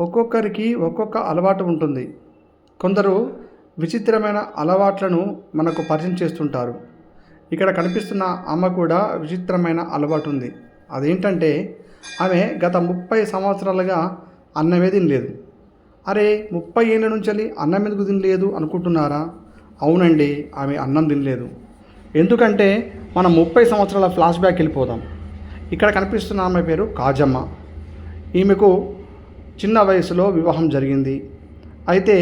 ఒక్కొక్కరికి ఒక్కొక్క అలవాటు ఉంటుంది. కొందరు విచిత్రమైన అలవాట్లను మనకు పరిచయం చేస్తుంటారు. ఇక్కడ కనిపిస్తున్న అమ్మ కూడా విచిత్రమైన అలవాటు ఉంది. అదేంటంటే ఆమె గత ముప్పై సంవత్సరాలుగా అన్నమే తినలేదు. అరే ముప్పై ఏళ్ళ నుంచి అన్నం ఎందుకు తినలేదు అనుకుంటున్నారా? అవునండి ఆమె అన్నం తినలేదు. ఎందుకంటే మనం ముప్పై సంవత్సరాల ఫ్లాష్ బ్యాక్ వెళ్ళిపోదాం. ఇక్కడ కనిపిస్తున్న ఆమె పేరు కాజమ్మ. ఈమెకు చిన్న వయసులో వివాహం జరిగింది. అయితే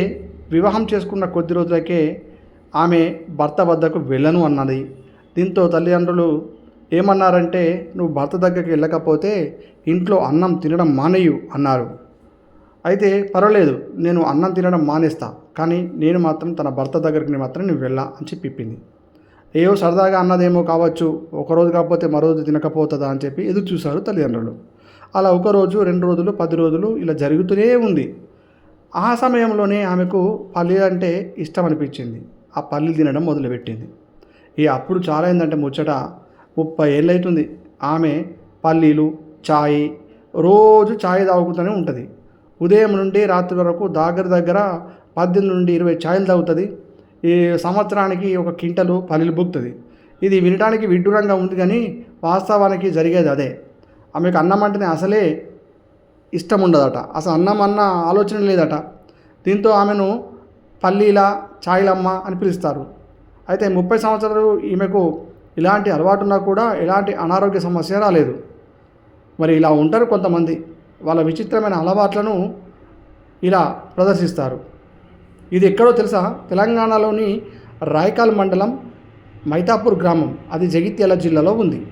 వివాహం చేసుకున్న కొద్ది రోజులకే ఆమె భర్త వద్దకు వెళ్ళను అన్నది. దీంతో తల్లిదండ్రులు ఏమన్నారంటే నువ్వు భర్త దగ్గరికి వెళ్ళకపోతే ఇంట్లో అన్నం తినడం మానేయు అన్నారు. అయితే పర్వాలేదు నేను అన్నం తినడం మానేస్తా కానీ నేను మాత్రం తన భర్త దగ్గరికి మాత్రం నేను వెళ్ళా అని చెప్పింది. ఏవో సరదాగా అన్నదేమో కావచ్చు ఒకరోజు కాకపోతే మరో రోజు తినకపోతుందా అని చెప్పి ఎదురు చూశారు తల్లిదండ్రులు. అలా ఒక రోజు రెండు రోజులు పది రోజులు ఇలా జరుగుతూనే ఉంది. ఆ సమయంలోనే ఆమెకు పల్లీలు అంటే ఇష్టం అనిపించింది. ఆ పల్లీలు తినడం మొదలుపెట్టింది. ఇక అప్పుడు చాలా ఏంటంటే ముచ్చట ముప్పై ఏళ్ళు అవుతుంది ఆమె పల్లీలు ఛాయ్ రోజు ఛాయ్ తాగుతూనే ఉంటుంది. ఉదయం నుండి రాత్రి వరకు దగ్గర దగ్గర పద్దెనిమిది నుండి ఇరవై ఛాయలు తాగుతుంది. ఈ సంవత్సరానికి ఒక కింటలు పల్లీలు బుక్తుంది ఇది వినడానికి విడ్డూరంగా ఉంది కానీ వాస్తవానికి జరిగేది అదే. ఆమెకు అన్నం అంటేనే అసలే ఇష్టం ఉండదట. అసలు అన్నం అన్న ఆలోచన లేదట. దీంతో ఆమెను పల్లీల ఛాయిలమ్మ అని పిలుస్తారు. అయితే ముప్పై సంవత్సరాలు ఈమెకు ఇలాంటి అలవాటున్నా కూడా ఎలాంటి అనారోగ్య సమస్య రాలేదు. మరి ఇలా ఉంటారు కొంతమంది. వాళ్ళ విచిత్రమైన అలవాట్లను ఇలా ప్రదర్శిస్తారు. ఇది ఎక్కడో తెలుసా? తెలంగాణలోని రాయకాల్ మండలం మైతాపూర్ గ్రామం. అది జగిత్యాల జిల్లాలో ఉంది.